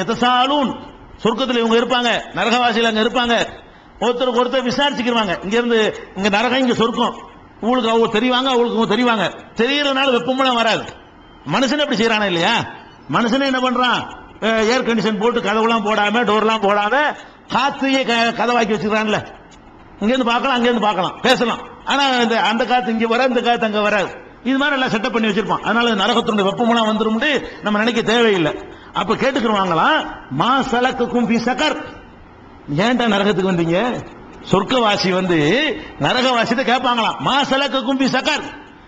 எத்தசாலூன் சொர்க்கத்தில் இவங்க இருப்பாங்க நரகவாசியில் அங்கே இருப்பாங்க. ஒருத்தருக்கு ஒருத்தர் விசாரிச்சுக்கிருவாங்க. இங்கேருந்து இங்கே நரகம் இங்கே சொர்க்கம். உங்களுக்கு அவங்க தெரிவாங்க அவங்களுக்கு அவங்க தெரிவாங்க. தெரியறதுனால வெப்பமெல்லாம் வராது. மனுஷன் எப்படி செய்யறானா இல்லையா? மனுஷனே என்ன பண்றான்? ஏர் கண்டிஷன் போட்டு கதவுலாம் போடாம டோர்லாம் போடாம காத்தையே க- கதவாக்கி வச்சுக்கிறான்ல. இங்கேருந்து பார்க்கலாம் அங்கேருந்து பார்க்கலாம். பேசலாம். ஆனா இந்த அந்த காத்து இங்கே வர இந்த காத்து அங்கே வராது. இது மாதிரி எல்லாம் செட்டப் பண்ணி வச்சிருப்பான். அதனால நரகத்தினுடைய வெப்பமெல்லாம் வந்துடும் நம்ம நினைக்க தேவையில்லை. அப்ப கேட்டுக்கிறவாங்களாம் மா சலக்குக்கும் பி சக்கர். ஏன்டா நரகத்துக்கு வந்தீங்க? சொர்க்கவாசி வந்து நரகவாசியத்தை கேட்பாங்களாம் மா சலக்குக்கும் பி சக்கர்.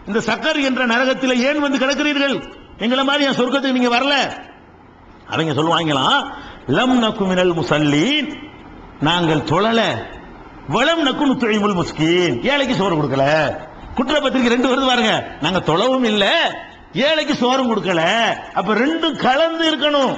இந்த சக்கர் என்ற நரகத்தில் ஏன் வந்து கிடக்கிறீர்கள்? எங்களை மாதிரி என் சொர்க்கத்துக்கு நீங்க வரல. அவங்க சொல்லுவாங்களாம் லம் நக்கு மினல் முசல்லீன். நாங்கள் தொழல. வளம் நக்கு நுத்துழைமுல் முஸ்கீன். ஏழைக்கு சோறு கொடுக்கல. குற்றப்பத்திரிக்கை ரெண்டு வருது பாருங்க. நாங்க தொழவும் இல்லை. ஏழைக்கு சோறும் கொடுக்கல. அப்ப ரெண்டும் கலந்து இருக்கணும்.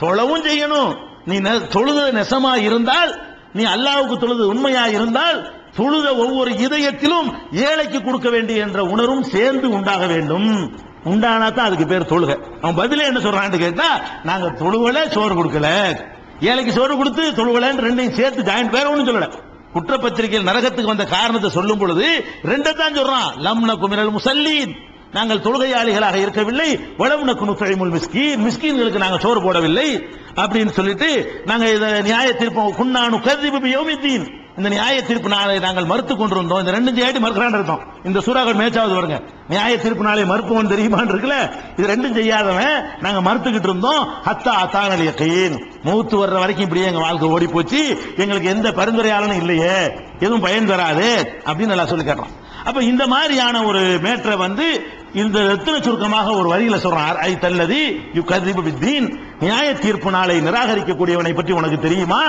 தொழவும் செய்யணும். நீ நெ- தொழுத நெசமா இருந்தால் நீ அல்லாவுக்கு தொழுது உண்மையா இருந்தால் தொழுத ஒவ்வொரு இதயத்திலும் ஏழைக்கு கொடுக்க வேண்டிய என்ற உணர்வும் சேர்ந்து உண்டாக வேண்டும். உண்டானா தான் அதுக்கு பேர் தொழுக. அவன் பதிலே என்ன சொல்றான்னு கேட்டா நாங்க தொழுவல சோறு கொடுக்கல. ஏழைக்கு சோறு கொடுத்து தொழுவலன்னு ரெண்டையும் சேர்த்து ஜாயின் பேர ஒன்றும் சொல்லல. குற்றப்பத்திரிகையில் நரகத்துக்கு வந்த காரணத்தை சொல்லும் பொழுது ரெண்டை தான் சொல்றான் லம்ன குமிரல் முசல்லீன். நாங்கள் தொழுகையாளிகளாக இருக்கவில்லை. வளவுன குனுத்தைமுல் மிஸ்கீன். மிஸ்கீன்களுக்கு நாங்கள் சோறு போடவில்லை அப்படின்னு சொல்லிட்டு நாங்கள் இதை நியாய தீர்ப்பு குன்னானு கதிபு யோமித்தீன் இந்த நியாய தீர்ப்பு நாளை நாங்கள் மறுத்து கொண்டிருந்தோம். இந்த ரெண்டு ஜெயடி மறுக்கிறான் இருக்கோம் இந்த சூறாக்கள் மேய்ச்சாவது வருங்க. நியாய தீர்ப்பு நாளை மறுப்போம் தெரியுமான்னு இருக்குல்ல? இது ரெண்டும் செய்யாதவன் நாங்கள் மறுத்துக்கிட்டு இருந்தோம். ஹத்தா அத்தானல் யக்கீன் மூத்து வர்ற வரைக்கும் இப்படியே எங்க வாழ்க்கை ஓடி போச்சு எங்களுக்கு எந்த பரிந்துரையாளனும் இல்லையே. எதுவும் பயன் தராது அப்படின்னு நல்லா சொல்லி கேட்டோம் அப்ப இந்த மாதிரியான ஒரு மேற்றை வந்து இந்த ரத்தின சுருக்கமாக ஒரு வரியில சொல்றார்? ஐ தல்லதி யு கதிபு பித்தீன். நியாய தீர்ப்பு நாளை நிராகரிக்கக்கூடியவனை பற்றி உனக்கு தெரியுமா?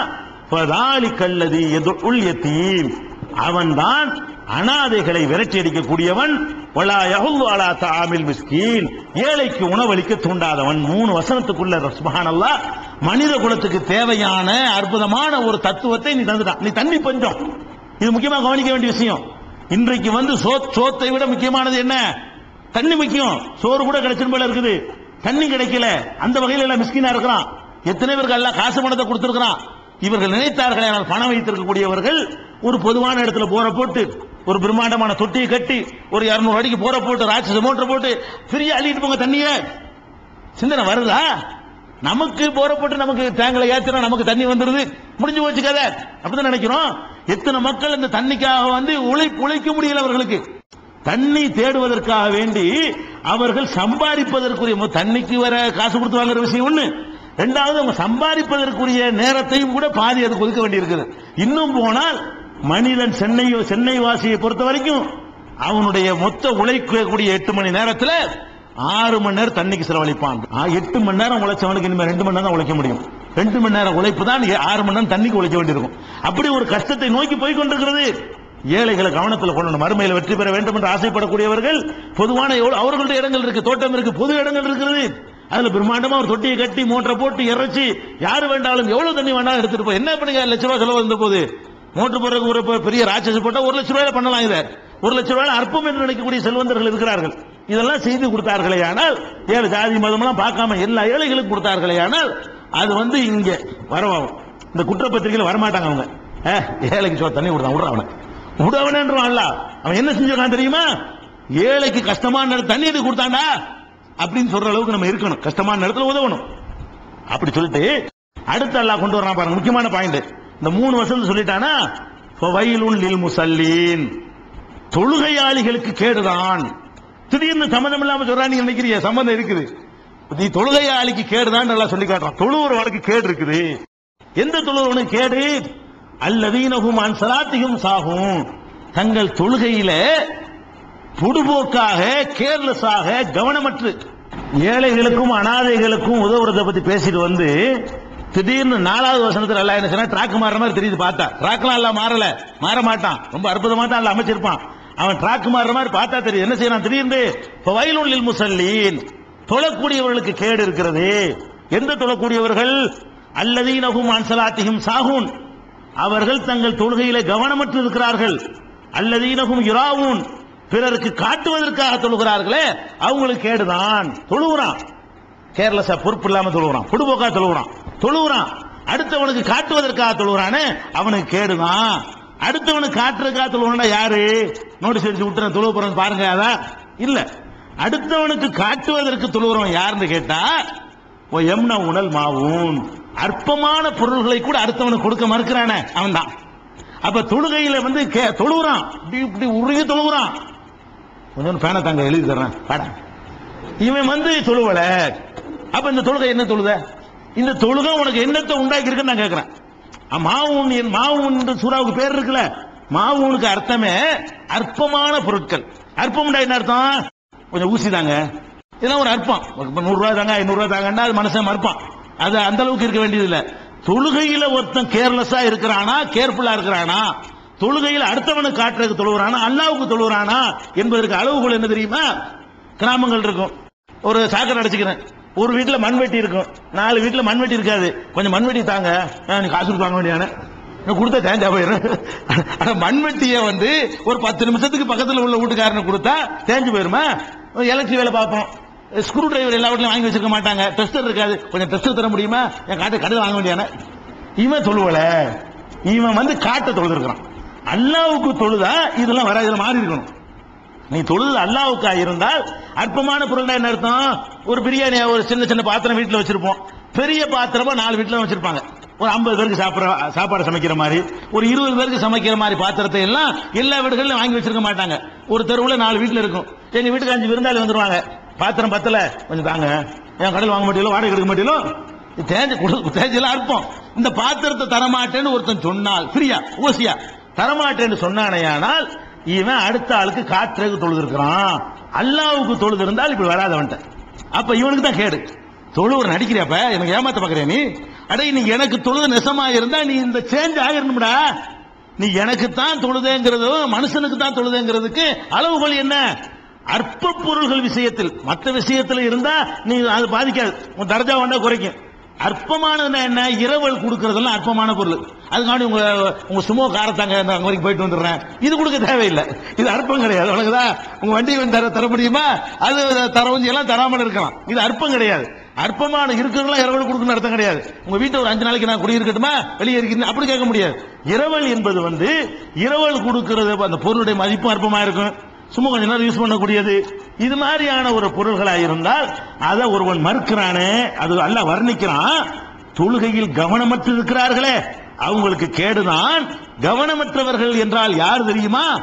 கல்லதி எதுள் யத்தீம். அவன்தான் அனாதைகளை விரட்டி அடிக்கக்கூடியவன் வலா யஹுல்லு அலா தஆமில் மிஸ்கீன். ஏழைக்கு உணவளிக்க தூண்டாதவன். மூணு வசனத்துக்குள்ள சுப்ஹானல்லாஹ் மனித குலத்துக்கு தேவையான அற்புதமான ஒரு தத்துவத்தை நீ தந்துட்டான். நீ தண்ணி பஞ்சம். இது முக்கியமா கவனிக்க வேண்டிய விஷயம். இன்றைக்கு வந்து சோத்தை விட முக்கியமானது என்ன? தண்ணி முக்கியம். சோறு கூட கிடைச்சிரும் போல இருக்குது. தண்ணி கிடைக்கல. அந்த வகையில் எல்லாம் மிஸ்கினா இருக்கிறான். எத்தனை பேருக்கு எல்லாம் காசு பணத்தை கொடுத்துருக்கிறான்? இவர்கள் நினைத்தார்கள் ஆனால் பணம் வைத்திருக்கக்கூடியவர்கள் ஒரு பொதுவான இடத்துல போற போட்டு ஒரு பிரம்மாண்டமான தொட்டியை கட்டி ஒரு 200 அடிக்கு போற போட்டு ராட்சச மோட்டர் போட்டு ஃப்ரீயா அள்ளிட்டு போங்க தண்ணியை. சிந்தனை வருதா? நமக்கு போற போட்டு நமக்கு டேங்க்ல ஏத்தினா நமக்கு தண்ணி வந்துருது. முடிஞ்சு போச்சு கதை. அப்படிதான் நினைக்கிறோம். எத்தனை மக்கள் இந்த தண்ணிக்காக வந்து உழை உழைக்க முடியல அவர்களுக்கு. தண்ணி தேடுவதற்காக வேண்டி அவர்கள் சம்பாதிப்பதற்குரிய மு- தண்ணிக்கு வர காசு கொடுத்து வாங்குற விஷயம் ஒண்ணு. ரெண்டாவது அவங்க சம்பாதிப்பதற்குரிய நேரத்தையும் கூட பாதி அதுக்கு ஒதுக்க வேண்டியிருக்குது. இன்னும் போனால் மனிதன் சென்னை சென்னை வாசியை பொறுத்த வரைக்கும் அவனுடைய மொத்த உழைக்கக்கூடிய எட்டு மணி நேரத்தில் ஆறு மணி நேரம் தண்ணிக்கு செலவழிப்பான். ஆ, எட்டு மணி நேரம் உழைச்சவனுக்கு இனிமேல் ரெண்டு மணி நேரம் உழைக்க முடியும். ரெண்டு மணி நேரம் உழைப்பு தான் ஏ- ஆறு மணி நேரம் தண்ணிக்கு உழைக்க வேண்டியிருக்கும். அப்படி ஒரு கஷ்டத்தை நோக்கி போய் கொண்டிருக்கிறது. ஏழைகளை கவனத்தில் கொள்ளணும். அருமையில் வெற்றி பெற வேண்டும் என்று ஆசைப்படக்கூடியவர்கள் பொதுவான அவர்களுடைய இடங்கள் இருக்கு தோட்டம் இருக்கு பொது இடங்கள் இருக்கிறது. அதுல பிரம்மாண்டமா ஒரு தொட்டியை கட்டி மோட்டரை போட்டு இறைச்சி யாரு வேண்டாலும் எவ்வளவு தண்ணி வேணாலும் எடுத்துட்டு போய் என்ன பண்ணுங்க லட்ச ரூபாய் செலவு இருந்த போது? மோட்டர் போடுறதுக்கு ஒரு பெரிய ராட்சஸ் போட்டா ஒரு லட்ச ரூபாயில பண்ணலாம் இதை. ஒரு லட்ச ரூபாயில அற்பம் என்று நினைக்கக்கூடிய செல்வந்தர்கள் இருக்கிறார்கள். இதெல்லாம் செய்து கொடுத்தார்களே ஆனால் ஏழு ஜாதி மதமெல்லாம் பார்க்காம எல்லா ஏழைகளுக்கும் கொடுத்தார்களே ஆனால் அது வந்து இங்க வரவாகும் இந்த குற்றப்பத்திரிகையில் வரமாட்டாங்க அவங்க. ஏழைக்கு சோ தண்ணி கொடுத்தான் விடுறான் அவனை. விடவனன்றான் அவன் என்ன செஞ்சிருக்கான் தெரியுமா? ஏழைக்கு கஷ்டமான நேரத்துல தண்ணி எடுத்து கொடுத்தாண்டா அப்படின்னு சொல்ற அளவுக்கு நம்ம இருக்கணும். கஷ்டமான நேரத்துல உதவணும். அப்படி சொல்லிட்டு அடுத்து அல்லா கொண்டு வரான் பாருங்க. முக்கியமான பாயிண்ட் இந்த மூணு வருஷம் சொல்லிட்டானா வயலுன் லில் முசல்லீன் தொழுகையாளிகளுக்கு கேடுதான். திடீர்னு சம்மந்தம் இல்லாம சொல்றா நீங்க நினைக்கிறீங்க சம்மந்தம் இருக்குது. நீ தொழுகையாளிக்கு கேடுதான் நல்லா சொல்லி காட்டுறான். தொழுவுறவனுக்கு கேடு இருக்குது. எந்த தொழுவனுக்கு கேடு? அல்லதீனகும் அன்சலாத்திகம் சாகும் தங்கள் தொழுகையில பொடுபோக்காக கேர்லெஸ்ஸாக கவனமற்று ஏழைகளுக்கும் அனாதைகளுக்கும் உதவுறதை பத்தி பேசிட்டு வந்து திடீர்னு நாலாவது வசனத்துல எல்லாம் என்ன சொன்னா ட்ராக் மாறுற மாதிரி தெரியுது பார்த்தா. ட்ராக்லாம் எல்லாம் மாறல. மாற மாட்டான். ரொம்ப அற்புதமா தான் அல்ல அமைச்சிருப்பான். அவன் ட்ராக் மாறுற மாதிரி பார்த்தா தெரியும் என்ன செய்யறான்? திடீர்னு இப்போ வயலுள்ளில் முசல்லீன். தொழக்கூடியவர்களுக்கு கேடு இருக்கிறது. எந்த தொழக்கூடியவர்கள்? அல்லதீனகும் அன்சலாத்தியும் சாகுன் அவர்கள் தங்கள் தொழுகையில கவனமற்று இருக்கிறார்கள். அல்லது இனகும் இராவும் பிறருக்கு காட்டுவதற்காக தொழுகிறார்களே அவங்களுக்கு கேடுதான். தொழுகிறான் கேர்லெஸ்ஸா பொறுப்பு இல்லாம தொழுகிறான் பொடுபோக்கா தொழுகிறான் தொழுகிறான் அடுத்தவனுக்கு காட்டுவதற்காக தொழுகிறானே அவனுக்கு கேடுதான். அடுத்தவனுக்கு காட்டுறதுக்காக தொழுவானா யாரு? நோட்டீஸ் அடிச்சு விட்டுறேன் தொழுவ போறேன் பாருங்க அதான் இல்ல. அடுத்தவனுக்கு காட்டுவதற்கு தொழுகிறவன் யாருன்னு கேட்டா ஓ எம்ன உணல் மாவும் அற்பமான பொருள்களை கூட அடுத்தவனுக்கு கொடுக்க மறுக்கிறான அவன் தான் அப்ப தொழுகையில வந்து கே- தொழுகிறான். இப்படி இப்படி உருகி தொழுகிறான். கொஞ்சம் பேனை தாங்க எழுதி தர்றேன். பாடா இவன் வந்து தொழுவல. அப்ப இந்த தொழுகை என்ன தொழுத? இந்த தொழுகை உனக்கு என்னத்தை உண்டாக்கி இருக்குன்னு நான் கேட்கிறேன் மாவு மாவுன் என் மாவுன் சூறாவுக்கு பேர் இருக்குல்ல? மாவுனுக்கு அர்த்தமே அற்பமான பொருட்கள். அற்பம்டா என்ன அர்த்தம்? கொஞ்சம் ஊசி தாங்க. இதெல்லாம் ஒரு அற்பம். நூறு ரூபாய் தாங்க ஐநூறு ரூபாய் தாங்கன்னா அது மனுஷன் மறுப்பான். அது அந்த அளவுக்கு இருக்க வேண்டியது இல்லை தொழுகையில ஒருத்தன் கேர்லெஸ்ஸா இருக்கிறானா கேர்ஃபுல்லா இருக்கிறானா? தொழுகையில் அடுத்தவனுக்கு காட்டுறதுக்கு தொழுகிறானா அல்லாவுக்கு தொழுகிறானா என்பதற்கு அளவுகள் என்ன தெரியுமா? கிராமங்கள் இருக்கும். ஒரு சாக்கடை அடைச்சிக்கிறேன். ஒரு வீட்டில் மண்வெட்டி இருக்கும். நாலு வீட்டில் மண்வெட்டி இருக்காது. கொஞ்சம் மண்வெட்டி தாங்க. நீ காசு கொடுத்து வாங்க வேண்டியான கொடுத்தா தேஞ்சா போயிடும் ஆனா மண்வெட்டியை வந்து ஒரு பத்து நிமிஷத்துக்கு பக்கத்தில் உள்ள வீட்டுக்காரனுக்கு கொடுத்தா தேஞ்சு போயிருமா? எலக்ட்ரி வேலை பார்ப்போம். ஸ்க்ரூ டிரைவர் எல்லா வீட்லையும் வாங்கி வச்சிருக்க மாட்டாங்க. டெஸ்டர் இருக்காது. கொஞ்சம் டெஸ்டர் தர முடியுமா? என் காட்டு கடையில் வாங்க வேண்டியான இவன் தொழுவல இவன் வந்து காட்டை தொழுதுருக்கிறான். அல்லாவுக்கு தொழுதா? இதெல்லாம் வராது. இதில் மாறி இருக்கணும். நீ தொழுது அல்லாவுக்கா இருந்தால் அற்பமான பொருள்னா என்ன அர்த்தம்? ஒரு பிரியாணி ஒரு சின்ன சின்ன பாத்திரம் வீட்டில் வச்சிருப்போம். பெரிய பாத்திரமா நாலு வீட்டில் வச்சிருப்பாங்க. ஒரு ஐம்பது பேருக்கு சாப்பிட்ற சாப்பாடு சமைக்கிற மாதிரி ஒரு இருபது பேருக்கு சமைக்கிற மாதிரி பாத்திரத்தை எல்லாம் எல்லா வீடுகளிலும் வாங்கி வச்சிருக்க மாட்டாங்க. ஒரு தெருவில் நாலு வீட்டில் இருக்கும். எங்கள் வீட்டுக்கு அஞ்சு விருந்தாளி வந்துருவாங்க. பாத்திரம் பத்தல. கொஞ்சம் தாங்க. என் கடையில் வாங்க மாட்டீங்களோ வாடகை எடுக்க மாட்டீங்களோ? தேஞ்ச கொடு தேஞ்செல்லாம் அற்பம் இந்த பாத்திரத்தை தரமாட்டேன்னு ஒருத்தன் சொன்னால் ஃப்ரீயா ஓசியா தரமாட்டேன்னு சொன்னானேயானால் இவன் அடுத்த ஆளுக்கு காற்றுக்கு தொழுது இருக்கிறான் அல்லாவுக்கு தொழுது இருந்தால் இப்படி வராதவன்ட்ட அப்ப இவனுக்கு தான் கேடு. தொழுவர் நடிக்கிறியாப்ப? எனக்கு ஏமாத்த பாக்குறியா நீ? அடே நீ எனக்கு தொழுது நெசமா இருந்தா நீ இந்த சேஞ்ச் ஆகிடணும்டா நீ எனக்கு தான் தொழுதேங்கிறதும் மனுஷனுக்கு தான் தொழுதேங்கிறதுக்கு அளவுகோல் என்ன? அற்ப பொருள்கள் விஷயத்தில் மற்ற விஷயத்தில் இருந்தா நீ அது பாதிக்காது. உன் தர்ஜா வேண்டா குறைக்கும். அற்பமானதுன்னா என்ன? இரவல் கொடுக்கறதெல்லாம் அற்பமான பொருள். அதுக்காண்டி உங்க உங்க சுமோ காரத்தாங்க அங்க வரைக்கும் போயிட்டு வந்துடுறேன். இது கொடுக்க தேவையில்லை. இது அற்பம் கிடையாது. உனக்குதா உங்க வண்டி வந்து தர தர முடியுமா? அது தரவஞ்சி எல்லாம் தராமல் இருக்கலாம். இது அற்பம் கிடையாது. அற்பமான இருக்கிறதெல்லாம் இரவல் கொடுக்கணும் அர்த்தம் கிடையாது. உங்க வீட்டை ஒரு அஞ்சு நாளைக்கு நான் குடியிருக்கட்டுமா? வெளியே இருக்கிறேன் அப்படி கேட்க முடியாது. இரவல் என்பது வந்து இரவல் கொடுக்கறது அந்த பொருளுடைய மதிப்பும் அற்பமா இருக்கும். சும்மா கொஞ்ச நேரம் யூஸ் பண்ணக்கூடியது. இது மாதிரியான ஒரு பொருள்களாக இருந்தால் அதை ஒருவன் மறுக்கிறானே அது அல்ல வர்ணிக்கிறான். தொழுகையில் கவனமற்று இருக்கிறார்களே அவங்களுக்கு கேடுதான். கவனமற்றவர்கள் என்றால் யார் தெரியுமா?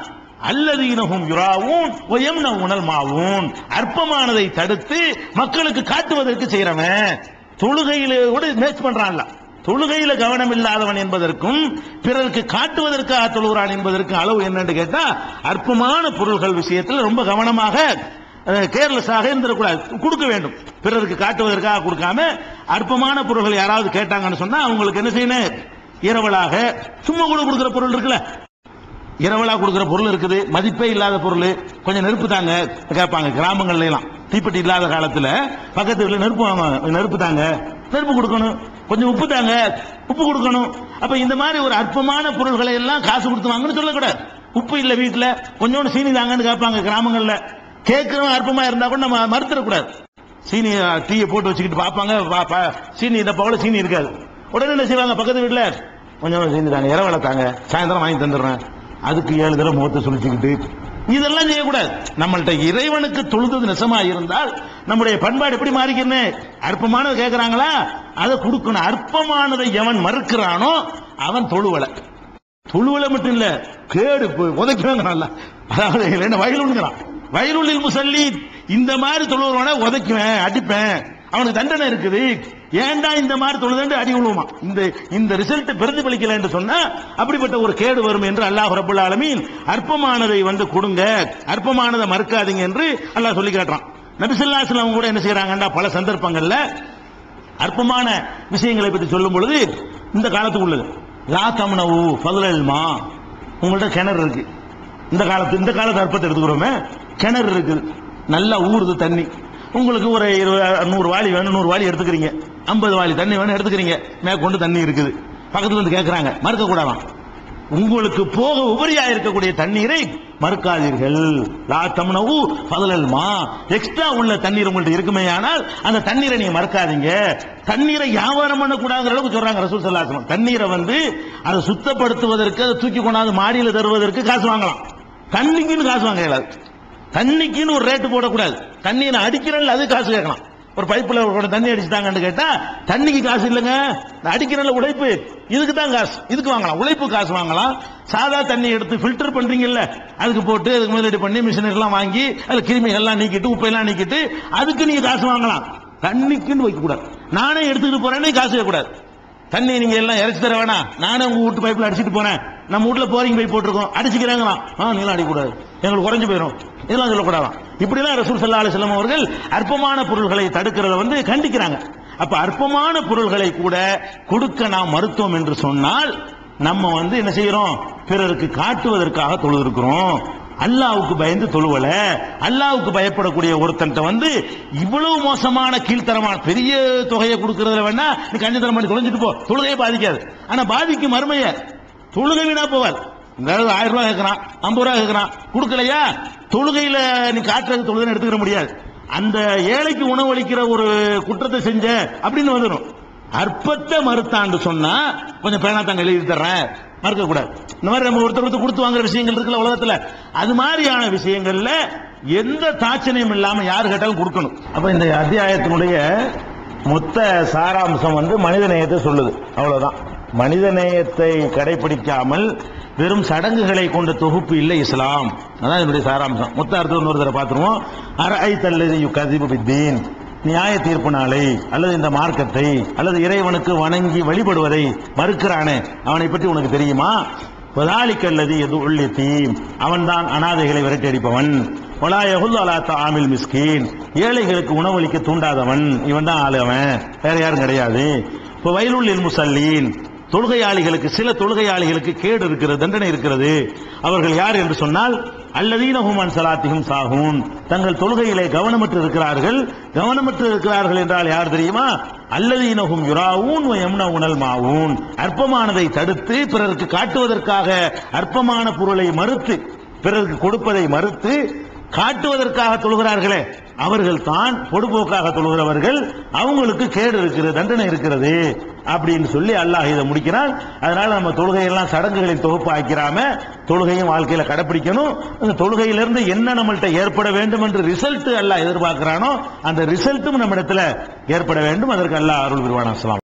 அல்லதீனகும் யுராவும் ஒயம்ன உணல் மாவும் அற்பமானதை தடுத்து மக்களுக்கு காட்டுவதற்கு செய்யறவன் தொழுகையில கூட மேட்ச் பண்றான்ல. தொழுகையில கவனம் இல்லாதவன் என்பதற்கும் பிறருக்கு காட்டுவதற்காக தொழுகிறான் என்பதற்கு அளவு என்னன்னு கேட்டா அற்பமான பொருள்கள் விஷயத்தில் ரொம்ப கவனமாக கேர்லெஸ்ஸாக இருந்துடக்கூடாது. கொடுக்க வேண்டும். பிறருக்கு காட்டுவதற்காக கொடுக்காம அற்பமான பொருள்கள் யாராவது கேட்டாங்கன்னு சொன்னா அவங்களுக்கு என்ன செய்யணும்? இரவலாக சும்மா கூட கொடுக்குற பொருள் இருக்குல்ல? இரவலா கொடுக்குற பொருள் இருக்குது. மதிப்பே இல்லாத பொருள். கொஞ்சம் நெருப்பு தாங்க கேட்பாங்க கிராமங்கள்ல எல்லாம். தீப்பெட்டி இல்லாத காலத்துல பக்கத்து வீட்டில் நெருப்பு வாங்க நெருப்பு தாங்க. நெருப்பு கொடுக்கணும். கொஞ்சம் உப்பு தாங்க. உப்பு கொடுக்கணும். அப்ப இந்த மாதிரி ஒரு அற்பமான பொருள்களை எல்லாம் காசு கொடுத்து வாங்கன்னு சொல்லக்கூடாது. உப்பு இல்லை வீட்டில் கொஞ்சோண்டு சீனி தாங்கன்னு கேட்பாங்க கிராமங்களில். கேட்கிறவன் அற்பமா இருந்தா கூட நம்ம மறுத்துடக்கூடாது. சீனி டீயை போட்டு வச்சுக்கிட்டு பார்ப்பாங்க. சீனி இந்த பவுல சீனி இருக்காது. உடனே என்ன செய்வாங்க பக்கத்து வீட்டில் கொஞ்சம் சீனி தாங்க. இரவலை தாங்க. சாயந்தரம் வாங்கி தந்துடுறேன். அதுக்கு ஏழு தடவை முகத்தை சுழிச்சுக்கிட்டு இதெல்லாம் செய்யக்கூடாது. நம்மள்ட்ட இறைவனுக்கு தொழுது நெசமா இருந்தால் நம்முடைய பண்பாடு எப்படி மாறிக்கிறனே அற்பமானது கேட்கிறாங்களா அதை கொடுக்கணும். அற்பமானதை எவன் மறுக்கிறானோ அவன் தொழுவலை. தொழுவலை மட்டும் இல்ல கேடு உதைக்குவேங்கிறான்ல அதாவது என்ன வயலுங்கிறான் வயலுள்ளில் முசல்லி இந்த மாதிரி தொழுவன உதைக்குவேன் அடிப்பேன். அவனுக்கு தண்டனை இருக்குது. ஏன்டா இந்த மாதிரி தொழுதண்டு அடி விழுமா இந்த இந்த ரிசல்ட் பிரதிபலிக்கல என்று சொன்னா அப்படிப்பட்ட ஒரு கேடு வரும் என்று அல்லாஹ் ரபுல் ஆலமீன் அற்பமானதை வந்து கொடுங்க. அற்பமானதை மறுக்காதீங்க என்று அல்லாஹ் சொல்லி காட்டுறான். நபிசல்லாஸ்லாம் அவங்க கூட என்ன செய்யறாங்கன்னா பல சந்தர்ப்பங்கள்ல அற்பமான விஷயங்களை பற்றி சொல்லும் பொழுது இந்த காலத்துக்கு உள்ளது. லா தம்னவு பதுலல்மா உங்கள்ட்ட கிணறு இருக்கு. இந்த காலத்து இந்த காலத்து அற்பத்தை எடுத்துக்கிறோமே. கிணறு இருக்குது. நல்லா ஊறுது தண்ணி. உங்களுக்கு ஒரு இருபது நூறு வாளி வேணும் நூறு வாளி எடுத்துக்கிறீங்க. ஐம்பது வாளி தண்ணி வேணும் எடுத்துக்கிறீங்க. மேற்கொண்டு தண்ணி இருக்குது. பக்கத்துல வந்து கேட்கறாங்க மறுக்க கூடாதான் உங்களுக்கு போக உபரியா இருக்கக்கூடிய தண்ணீரை மறுக்காதீர்கள். லா தம்னவு எக்ஸ்ட்ரா உள்ள தண்ணீர் உங்கள்ட்ட இருக்குமே ஆனால் அந்த தண்ணீரை நீங்க மறக்காதீங்க. தண்ணீரை வியாபாரம் பண்ணக்கூடாதுங்கிற அளவுக்கு சொல்றாங்க ரசூல் சல்லாசனம் தண்ணீரை வந்து அதை சுத்தப்படுத்துவதற்கு அதை தூக்கி கொண்டாந்து மாடியில் தருவதற்கு காசு வாங்கலாம். தண்ணிக்குன்னு காசு வாங்க இயலாது. தண்ணிக்குன்னு ஒரு ரேட்டு போடக்கூடாது. தண்ணியை நான் அடிக்கிறல்ல அது காசு கேட்கலாம். ஒரு பைப்பில் ஒரு தண்ணி அடிச்சுட்டாங்கன்னு கேட்டால் தண்ணிக்கு காசு இல்லைங்க. அடிக்கிறல உழைப்பு. இதுக்கு தான் காசு. இதுக்கு வாங்கலாம். உழைப்பு காசு வாங்கலாம். சாதா தண்ணி எடுத்து ஃபில்டர் பண்ணுறீங்கல்ல அதுக்கு போட்டு அதுக்கு முதலீடு பண்ணி மிஷினரிலாம் எல்லாம் வாங்கி அதில் கிருமிகள் எல்லாம் நீக்கிட்டு உப்பையெல்லாம் நீக்கிட்டு அதுக்கு நீங்கள் காசு வாங்கலாம். தண்ணிக்குன்னு வைக்க கூடாது நானே எடுத்துக்கிட்டு போறேன்னு காசு வைக்கக்கூடாது தண்ணி நீங்க எல்லாம் இறச்சி தர வேணாம். நானே உங்க வீட்டு பைப்பில் அடிச்சிட்டு போனேன். நம்ம வீட்டில் போரிங் பைப் போட்டிருக்கோம். அடிச்சுக்கிறாங்களாம். ஆ நீங்களும் அடிக்கக்கூடாது. எங்களுக்கு குறைஞ்சு போயிடும் இதெல்லாம் சொல்லக்கூடாதாம். இப்படிலாம் ரசூல் சல்லா அலிஸ்லாம் அவர்கள் அற்பமான பொருள்களை தடுக்கிறத வந்து கண்டிக்கிறாங்க. அப்ப அற்பமான பொருள்களை கூட கொடுக்க நாம் மருத்துவம் என்று சொன்னால் நம்ம வந்து என்ன செய்யறோம்? பிறருக்கு காட்டுவதற்காக தொழுதிருக்கிறோம். அல்லாவுக்கு பயந்து தொழுவல அல்லாவுக்கு பயப்படக்கூடிய ஒருத்தன்ட்ட வந்து இவ்வளவு மோசமான கீழ்த்தரமான பெரிய தொகையை கொடுக்கறதுல வேணா நீ கஞ்சத்தனம் பண்ணி தொலைஞ்சிட்டு போ. தொழுகையை பாதிக்காது. ஆனா பாதிக்கும் மருமைய தொழுகை வீணா போவார் அதாவது ஆயிரம் ரூபாய் கேட்கறான் ஐம்பது ரூபாய் கேட்கறான் கொடுக்கலையா? தொழுகையில நீ காட்டுறது தொழுகைன்னு எடுத்துக்கிற முடியாது. அந்த ஏழைக்கு உணவளிக்கிற ஒரு குற்றத்தை செஞ்ச அப்படின்னு வந்துடும் அற்பத்தை மறுத்தாண்டு சொன்னா கொஞ்சம் பேனா தாங்க எழுதி தர்றேன். மறுக்கக்கூடாது இந்த மாதிரி நம்ம ஒருத்தர் ஒருத்தர் கொடுத்து வாங்குற விஷயங்கள் இருக்குல்ல உலகத்தில்? அது மாதிரியான விஷயங்கள்ல எந்த தாட்சணியம் இல்லாமல் யார் கேட்டாலும் கொடுக்கணும். அப்போ இந்த அத்தியாயத்தினுடைய மொத்த சாராம்சம் வந்து மனித நேயத்தை சொல்லுது. அவ்வளோதான் மனித நேயத்தை கடைபிடிக்காமல் வெறும் சடங்குகளை கொண்ட தொகுப்பு இல்லை இஸ்லாம். அதான் என்னுடைய சாராம்சம். மொத்த அர்த்தம் இன்னொரு தடவை பார்த்துருவோம். அரை தல்லது யு கதிபு பித்தீன் நியாய தீர்ப்பு நாளை அல்லது இந்த மார்க்கத்தை அல்லது இறைவனுக்கு வணங்கி வழிபடுவதை மறுக்கிறானே அவனை பற்றி உனக்கு தெரியுமா? பதாலிக்கல்லது எது உள்ளி தீம் அவன்தான் அனாதைகளை விரட்டடிப்பவன் அடிப்பவன் ஒலா ஆமில் மிஸ்கீன். ஏழைகளுக்கு உணவளிக்க தூண்டாதவன். இவன் தான் ஆளு அவன். வேற யாரும் கிடையாது. இப்போ வயலுள்ளில் முசல்லீன். தொழுகையாளிகளுக்கு சில தொழுகையாளிகளுக்கு கேடு இருக்கிறது தண்டனை இருக்கிறது. அவர்கள் யார் என்று சொன்னால் அல்லதீனஹும் அன் சலாத்திஹும் சாகும் தங்கள் தொழுகையிலே கவனமற்று இருக்கிறார்கள் கவனமற்று இருக்கிறார்கள் என்றால் யார் தெரியுமா? அல்லதீனஹும் யுராவூன் எம்ன உணல் மாவூன். அற்பமானதை தடுத்து பிறருக்கு காட்டுவதற்காக அற்பமான பொருளை மறுத்து பிறருக்கு கொடுப்பதை மறுத்து காட்டுவதற்காக தொழுகிறார்களே. அவர்கள் தான் பொடுபோக்காக தொழுகிறவர்கள் அவங்களுக்கு கேடு இருக்கிறது தண்டனை இருக்கிறது அப்படின்னு சொல்லி அல்லாஹ் இதை முடிக்கிறான். அதனால நம்ம தொழுகையெல்லாம் சடங்குகளின் தொகுப்பு ஆக்கிறாம தொழுகையும் வாழ்க்கையில கடைபிடிக்கணும் அந்த தொழுகையிலிருந்து என்ன நம்மள்ட்ட ஏற்பட வேண்டும் என்று ரிசல்ட் அல்லாஹ் எதிர்பார்க்கிறானோ அந்த ரிசல்ட்டும் நம்ம இடத்துல ஏற்பட வேண்டும். அதற்கு அல்லாஹ் அருள் புரிவான்